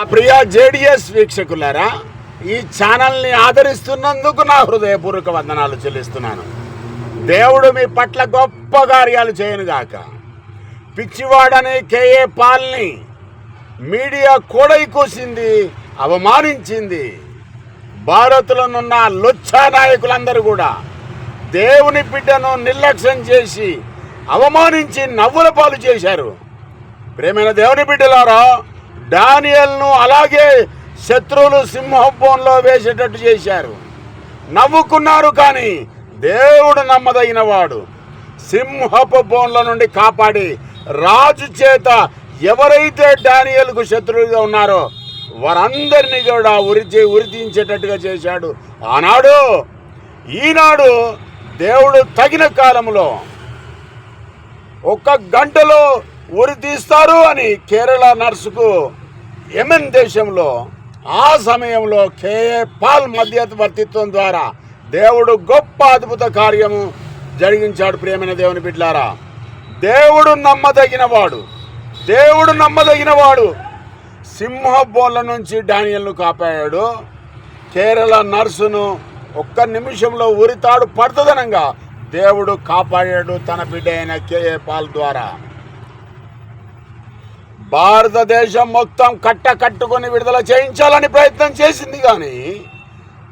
ఆ ప్రియ జేడిఎస్ వీక్షకులారా ఈ ఛానల్ని ఆదరిస్తున్నందుకు నా హృదయపూర్వక వందనాలు చెల్లిస్తున్నాను. దేవుడు మీ పట్ల గొప్ప కార్యాలు చేయనుగాక పిచ్చివాడనే కేఏ పాల్ని మీడియా కూడై కూసింది అవమానించింది. భారత్లోనున్న లొచ్చా నాయకులందరూ కూడా దేవుని బిడ్డను నిర్లక్ష్యం చేసి అవమానించి నవ్వుల పాలు చేశారు. ప్రేమైన దేవుని బిడ్డలారా డానియల్ను అలాగే శత్రువులు సింహంలో వేసేటట్టు చేశారు. నవ్వుకున్నారు కానీ దేవుడు నమ్మదగిన వాడు సింహపు బోన్ల నుండి కాపాడి రాజు చేత ఎవరైతే డానియల్కు శత్రువులుగా ఉన్నారో వారందరినీ కూడా ఉరి ఉరితీంచేటట్టుగా చేశాడు. ఆనాడు ఈనాడు దేవుడు తగిన కాలంలో ఒక్క గంటలో ఉరి తీస్తారు అని కేరళ నర్సుకు యెమెన్ దేశంలో ఆ సమయంలో కేఏ పాల్ మధ్యవర్తిత్వం ద్వారా దేవుడు గొప్ప అద్భుత కార్యము జరిగించాడు ప్రేమైన దేవుని బిడ్లారా. దేవుడు నమ్మదగిన వాడు. దేవుడు నమ్మదగిన వాడు. సింహ బోన్ల నుంచి డానియల్ను కాపాడాడు. కేరళ నర్సును ఒక్క నిమిషంలో ఉరితాడు పడుతుందనంగా దేవుడు కాపాడాడు తన బిడ్డ అయిన కేఏ పాల్ ద్వారా. భారతదేశం మొత్తం కట్ట కట్టుకొని విడుదల చేయించాలని ప్రయత్నం చేసింది కానీ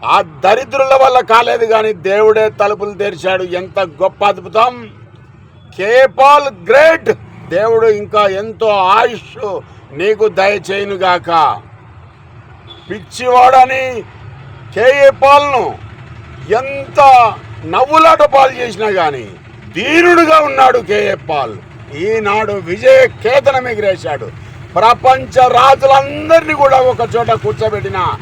ఆ దరిద్రుల వల్ల కాలేదు కానీ దేవుడే తలుపులు తెరిచాడు. ఎంత గొప్ప అద్భుతం! కేపాల్ గ్రేట్! దేవుడు ఇంకా ఎంతో ఆయుష్ నీకు దయచేయునుగాక. పిచ్చివాడని కేఏ పాల్ను ఎంత నవ్వులాట పాలు చేసినా కానీ దీనుడుగా ఉన్నాడు కేఏ పాల్ ఈనాడు విజయ కేతనం ఎగిరేశాడు. ప్రపంచ రాజులందరినీ కూడా ఒక చోట కూర్చోబెట్టిన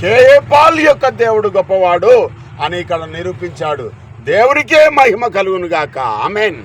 కేపాల్ యొక్క దేవుడు గొప్పవాడు అని ఇక్కడ నిరూపించాడు. దేవునికే మహిమ కలుగునుగాక. ఆమెన్.